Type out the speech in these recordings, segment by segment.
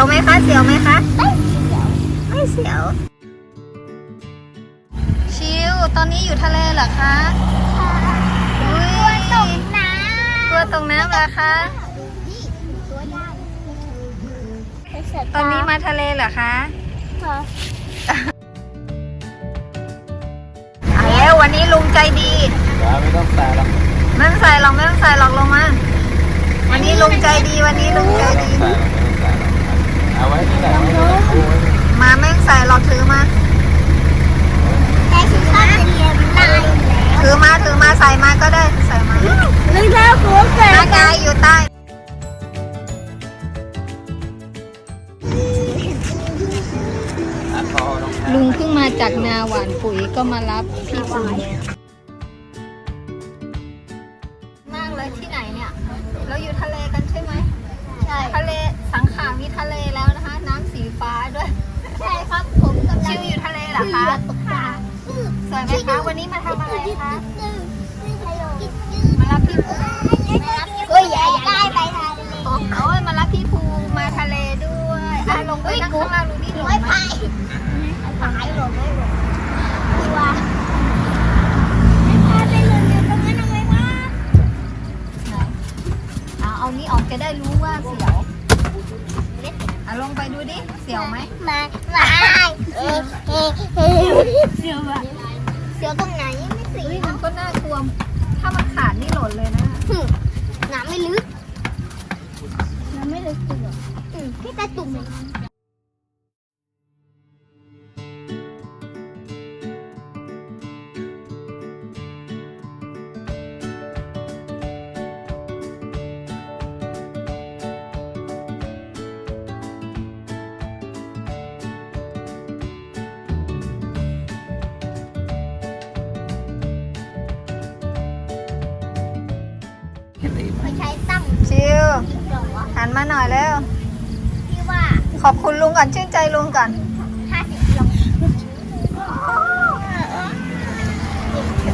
ยวไหมคะ เสียวไหมคะไม่เสียวไม่เสียว ชิว ตอนนี้อยู่ทะเลเหรอคะอุ้ยตกน้กลัวตรงน้ำเหรอคะำนี่ตัวใหญ่ตอนนี้มาทะเลเหรอคะเอาแล้ววันนี้ลุงใจดีอย่าไม่ต้องแต่หรอกไม่ต้องใส่หรอกไม่ต้องใส่หรอกลงมา วันนี้ลุงใจดีวันนี้ลุงใจไม่ดี เอาไว้ที่ไหนไว้ที่ไหนเอาไว้ที่ไหนมาไม่ต้องใส่หรอกถือมา แต่ฉันชอบจะเรียนได้แล้วถือมาถือมาใส่มาก็ได้ใส่มาไม่ได้หัวแก่หน้ากายอยู่ใต้อะคอรองเท้าลุงเพิ่งมาจากนาหวานปุ๋ยก็มารับพี่ปุ๋ อะลงไปนั่งข้างล่างดูนี่ลงไม่ไปมไปหรอไม่หรอกกลัวไม่พาไปเลยเนี่ตรงนั้นทำไมวะไหนเอาเอานี้ออกจะได้รู้ว่าเสียวอะลงไปดูดิ เสียวไหมมามาเสียวอะเสียวตรงไหนไม่สีเฮ้ยมันก็น่ากลัวถ้ามันขาดนี่หล่นเลยนะน้ำไม่ลึกน้ำไม่ลึกจริงเหรอพี่ตาตุ่ม เองไม่ใช้ตั้งชิวจริงเหรอวะหันมาหน่อยเร็วพี่ว่าขอบคุณลุงก่อนชื่นใจลุงก่อน ห้าสิบลง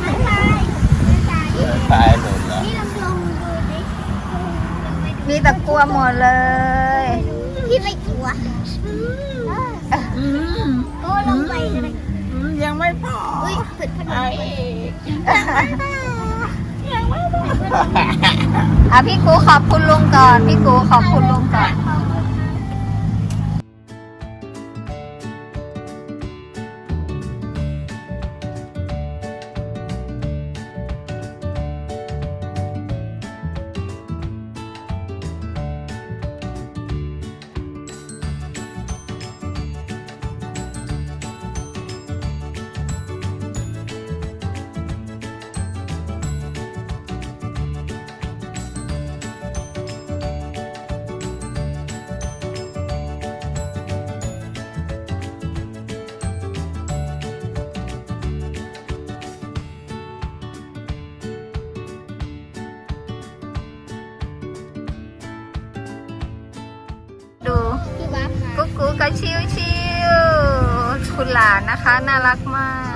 ไม่ใช่ไม่ใช่เดินตายหล่นเหรอนี่ลองลองดูดิมีแต่กลัวหมดเลย พี่ไม่กลัวก็ลงไปเลยยังไม่พออุ้ยเปิดพัดลม อะพี่กูขอบคุณลุงก่อน พี่กูขอบคุณลุงก่อน กูกับชิวชิวคุณหลานนะคะ น่ารักมาก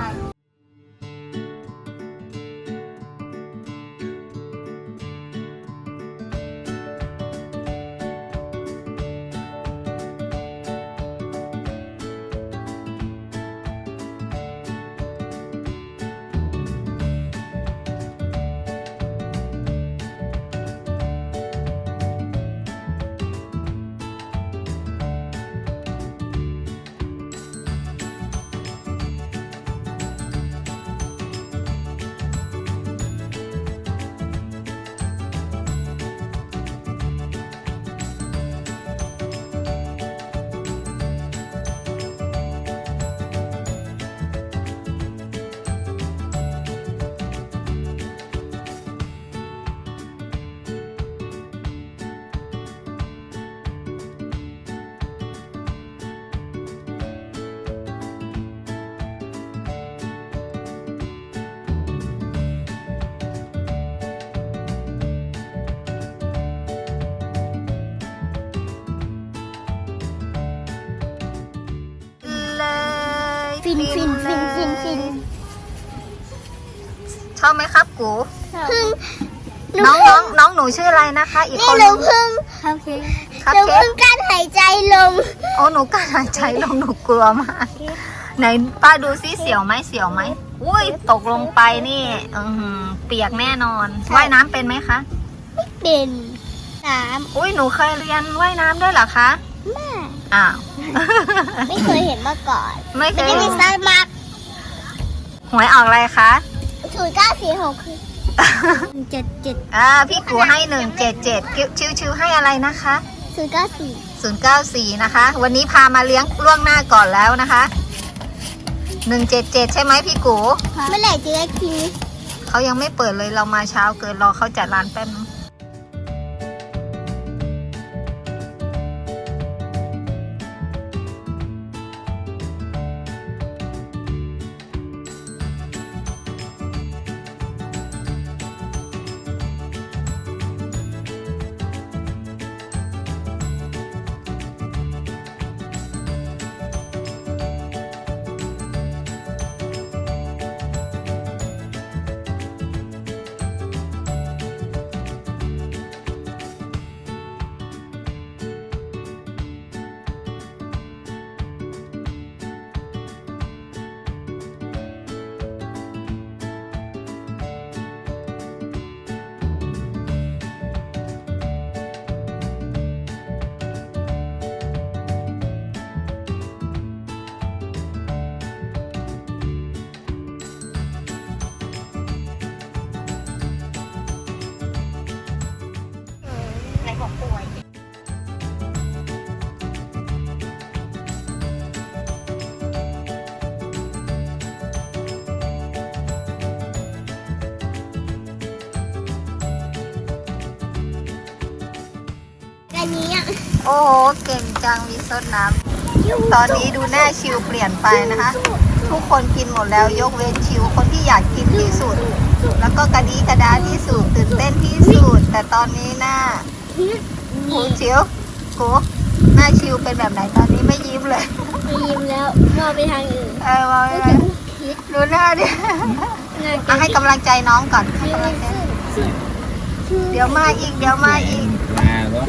ฟินฟินฟินฟินฟินชอบไหมครับกูพึ่งน้องน้องน้องหนูชื่ออะไรนะคะ อีกนี่คนหนูพึ่งคัพหนูเค้กพึ่งกั้นหายายใจลงโอ้หนูกล้าหายใจลงหนูกลัวมาก ไหนป้าดูซิเสียวไหมเสียวไหมอุ้ยตกลงไปนี่อือหือเปียกแน่นอนว่ายน้ำเป็นไหมคะ เป็นสามอุ้ยหนูเคยเรียนว่ายน้ำด้วยเหรอคะ แม่ อ้าว ไม่เคยเห็นมาก่อนไม่เคมันยจะมีสมัครหวยออกอะไรคะศูนย์เก้าสี่หกคือเจ็ดเจ็ดอ่าพี่กูให้หนึ่งเจ็ดเจ็ดชิวชิวๆให้อะไรนะคะ ศูนย์เก้าสี่ศูนย์เก้าสี่นะคะ วันนี้พามาเลี้ยงล่วงหน้าก่อนแล้วนะคะหนึ่งเจ็ดเจ็ดใช่ไหมพี่กู เมื่อไหร่จะได้กินเขายังไม่เปิดเลยเรามาเช้าเกินรอเขาจัดร้านแป๊บนึง อันนี้อะโอ้โห เก่งจังมีซดน้ำตอนนี้ดูหน้าชิวเปลี่ยนไปนะคะ ทุกคนกินหมดแล้วยกเว้นชิวคนที่อยากกินที่สุด แล้วก็กระดีกระดาที่สุดตื่นเต้นที่สุด แต่ตอนนี้หน้ากูชิวกูหน้าชิวเป็นแบบไหนตอนนี้ไม่ยิ้มเลยไปยิ้มแล้วมองไปทางอื่นเออมาเลยดูหน้าดิเอาให้กำลังใจน้องก่อนให้กำลังใจเดี๋ยวมาอีกเดี๋ยวมาอีกมาแล้ว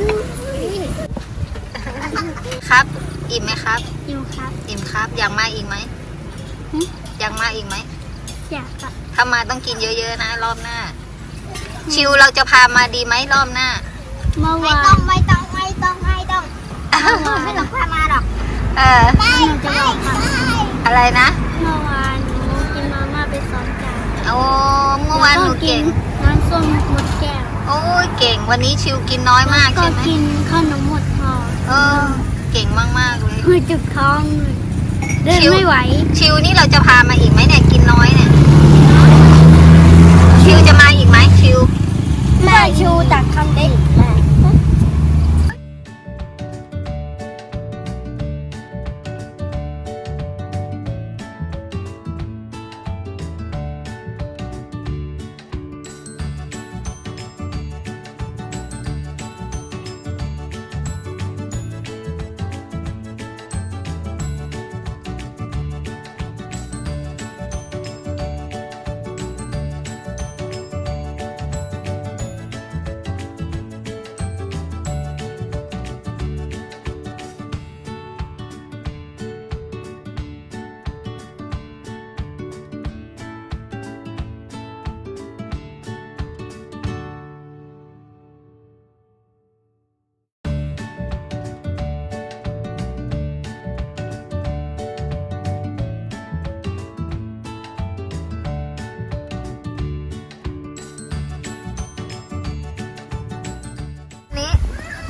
ครับ อิ่มไหมครับ อยู่ครับ อิ่มครับ อยากมาอีกไหมหึอยากมาอีกไหมอยากอะถ้ามาต้องกินเยอะๆนะ รอบหน้า ชิวเราจะพามาดีไหมรอบหน้า เมื่อไม่วาต้อนงไม่ต้องไม่ต้องไม่ต้องไม่ต้องพามาหรอกเออหนูจะบอกค่ะอะไรนะเมื่อวานหนูกินมาม่าไปสองจานโอ้เมื่อวานหนูเก่งน้ำส้มหมดแก้วโอ้ยเก่งวันนี้ชิวกินน้อยมากก็ใช่ไหมกินขนมหมดห่อ เออ เก่งมากๆเลยคือจุกท้องเลยเดินชิวไม่ไหว ชิวนี่เราจะพามาอีกไหมเนี่ย กินน้อยเนี่ย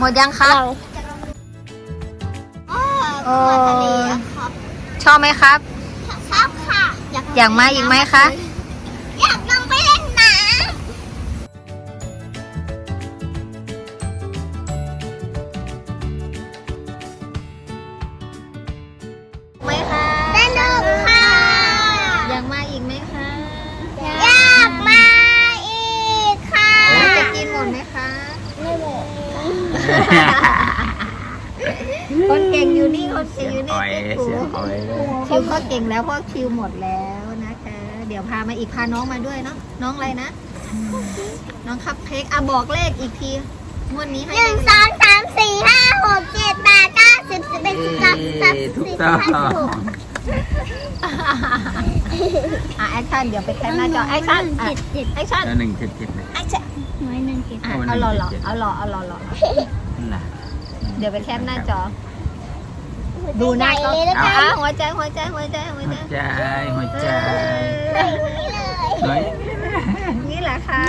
หมดยังครับอ๋อโอ้ทะเลอะครับชอบไหมครับ ชอบค่ะ อยากมาอีกไหมคะ คนเก่งอยู่นี่คนเก่งอยู่นี่อ่อยเจ๊เสียกูอ่อยเลยชิวก็เก่งแล้วเพราะชิวหมดแล้วนะคะ เดี๋ยวพามาอีกพาน้องมาด้วยเนาะน้องอะไรนะ น้องคัพเค้กอะบอกเลขอีกทีงวดนี้ให้หนึ่งเลขสองสามสี่ห้าหกเจ็ดแปดเก้าต่ออะแอคชั่นเดี๋ยวไปแคปหน้าจอแอคชั่นอะเจ็ดเจ็ดแอคชั่นแล้วหนึ่งเจ็ดเจ็ดเลยแอคชั่นหน่วยหนึ่งเจ็ดอะเอาหล่อหล่อเอาหล่อเอาหล่อหล่อ นั่นน่ะเดี๋ยวไปแคปหน้าจอ ดูหน้าก็เลยแล้วอะกันอะหัวใจหัวใจหัวใจหัวหัวใจใจหัวใจนี่เลยน้อย นี่แหละค่ะ